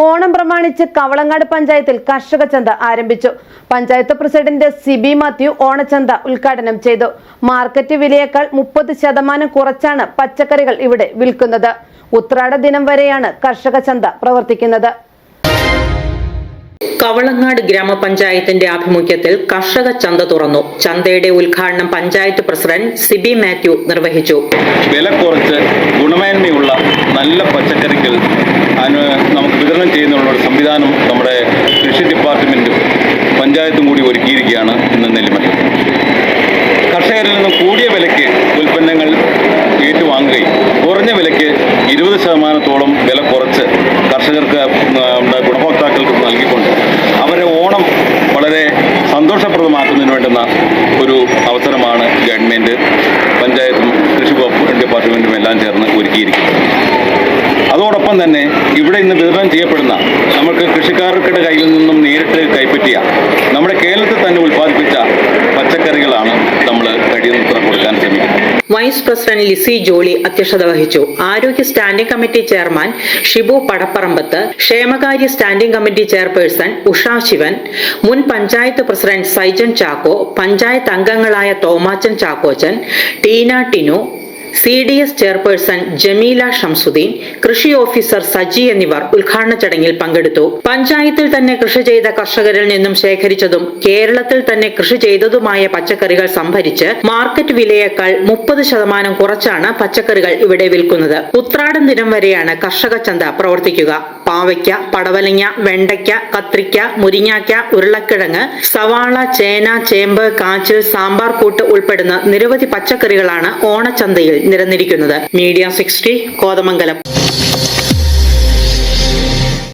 ഓണം പ്രമാണിച്ച് കവളങ്ങാട് പഞ്ചായത്തിൽ കർഷക ചന്ത ആരംഭിച്ചു. പഞ്ചായത്ത് പ്രസിഡന്റ് സിബി മാത്യു ഓണച്ചന്ത ഉദ്ഘാടനം ചെയ്തു. മാർക്കറ്റ് വിലയേക്കാൾ മുപ്പത് ശതമാനം കുറച്ചാണ് പച്ചക്കറികൾ ഇവിടെ വിൽക്കുന്നത്. ഉത്രാട ദിനം വരെയാണ് കർഷക ചന്ത പ്രവർത്തിക്കുന്നത്. കവളങ്ങാട് ഗ്രാമപഞ്ചായത്തിന്റെ ആഭിമുഖ്യത്തിൽ കർഷക ചന്ത തുറന്നു. ചന്തയുടെ ഉദ്ഘാടനം പഞ്ചായത്ത് പ്രസിഡന്റ് സിബി മാത്യു നിർവഹിച്ചു. വില കുറച്ച് ഗുണമേന്മയുള്ള നല്ല പച്ചക്കറികൾ അതിന് നമുക്ക് വിതരണം ചെയ്യുന്നതിനുള്ള ഒരു സംവിധാനം നമ്മുടെ കൃഷി ഡിപ്പാർട്ട്മെന്റും പഞ്ചായത്തും കൂടി ഒരുക്കിയിരിക്കുകയാണ് ഇന്ന് നെല്ലിമല കർഷകരിൽ നിന്ന് കൂടിയ വിലയ്ക്ക് ഉൽപ്പന്നങ്ങൾ ഏറ്റുവാങ്ങുകയും കുറഞ്ഞ വിലയ്ക്ക് ഇരുപത് ശതമാനത്തോളം വില കുറച്ച് കർഷകർക്ക് ഗുണഭോക്താക്കൾക്ക് നൽകിക്കൊണ്ട് അവരെ ഓണം വളരെ സന്തോഷപ്രദമാക്കുന്നതിന് വേണ്ടുന്ന ഒരു അവസരമാണ് ഗവൺമെന്റ് പഞ്ചായത്തും കൃഷി വകുപ്പ് ഡിപ്പാർട്ട്മെന്റും എല്ലാം ചേർന്ന് ഒരുക്കിയിരിക്കുന്നത് അതോടൊപ്പം തന്നെ ഇവിടെ ഇന്ന് വിതരണം ചെയ്യപ്പെടുന്ന നമുക്ക് കൃഷിക്കാർക്കിടെ കയ്യിൽ നിന്നും നേരിട്ട് കൈപ്പറ്റിയ നമ്മുടെ കേരളത്തിൽ തന്നെ ഉൽപ്പാദിപ്പിച്ച പച്ചക്കറികളാണ് നമ്മൾ കഴിയുന്നത്ര കൊടുക്കാൻ ശ്രമിക്കുന്നത്. വൈസ് പ്രസിഡന്റ് ലിസി ജോളി അധ്യക്ഷത വഹിച്ചു. ആരോഗ്യ standing committee chairman Shibu Padapparambath ക്ഷേമകാര്യ standing committee chairperson Usha Sivan മുൻ പഞ്ചായത്ത് പ്രസിഡന്റ് സൈജൻ ചാക്കോ പഞ്ചായത്ത് അംഗങ്ങളായ Thomachan Chackochan Teena Tinu C D S chairperson Jameela Shamsuddin കൃഷി ഓഫീസർ സജി എന്നിവർ ഉദ്ഘാടന ചടങ്ങിൽ പങ്കെടുത്തു. പഞ്ചായത്തിൽ തന്നെ കൃഷി ചെയ്ത കർഷകരിൽ നിന്നും ശേഖരിച്ചതും കേരളത്തിൽ തന്നെ കൃഷി ചെയ്തതുമായ പച്ചക്കറികൾ സംഭരിച്ച് മാർക്കറ്റ് വിലയേക്കാൾ മുപ്പത് ശതമാനം കുറച്ചാണ് പച്ചക്കറികൾ ഇവിടെ വിൽക്കുന്നത്. ഉത്രാടം ദിനം വരെയാണ് കർഷക ചന്ത പ്രവർത്തിക്കുക. പാവയ്ക്ക പടവലങ്ങ വെണ്ടയ്ക്ക കത്രിക്ക മുരിങ്ങാക്ക ഉരുളക്കിഴങ്ങ് സവാള ചേന ചേമ്പ് കാച്ച് സാമ്പാർ കൂട്ട് ഉൾപ്പെടുന്ന നിരവധി പച്ചക്കറികളാണ് ഓണച്ചന്തയിൽ നിരന്നിരിക്കുന്നത്. Media sixty Kothamangalam.